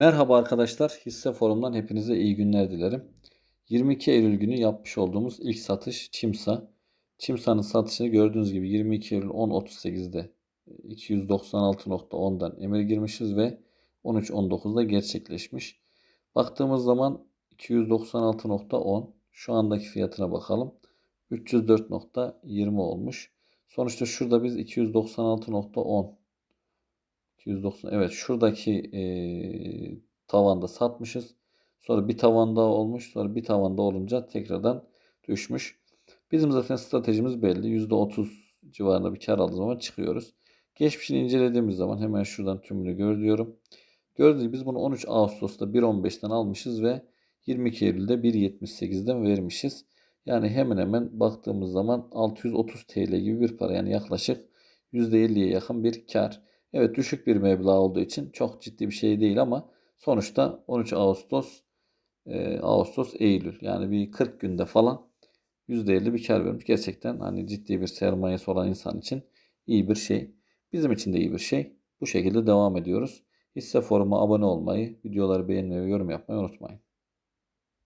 Merhaba arkadaşlar, hisse forumdan hepinize iyi günler dilerim. 22 Eylül günü yapmış olduğumuz ilk satış Çimsa. Çimsa'nın satışını gördüğünüz gibi 22 Eylül 10.38'de 296.10'dan emir girmişiz ve 13.19'da gerçekleşmiş. Baktığımız zaman 296.10 şu andaki fiyatına bakalım. 304.20 olmuş. Sonuçta şurada biz 296.10 290 evet şuradaki e, tavanda satmışız. Sonra bir tavanda olmuş. Sonra bir tavanda olunca tekrardan düşmüş. Bizim zaten stratejimiz belli. %30 civarında bir kar aldığımız zaman çıkıyoruz. Geçmişini incelediğimiz zaman hemen şuradan tümünü gör diyorum. Gördüğünüz gibi biz bunu 13 Ağustos'ta 1.15'ten almışız ve 22 Eylül'de 1.78'den vermişiz. Yani hemen hemen baktığımız zaman 630 TL gibi bir para. Yani yaklaşık %50'ye yakın bir kar. Evet düşük bir meblağ olduğu için çok ciddi bir şey değil ama sonuçta 13 Ağustos e, Ağustos Eylül yani bir 40 günde falan %50 bir kar vermiş. Gerçekten hani ciddi bir sermayesi olan insan için iyi bir şey. Bizim için de iyi bir şey. Bu şekilde devam ediyoruz. Hisse foruma abone olmayı, videoları beğenmeyi ve yorum yapmayı unutmayın.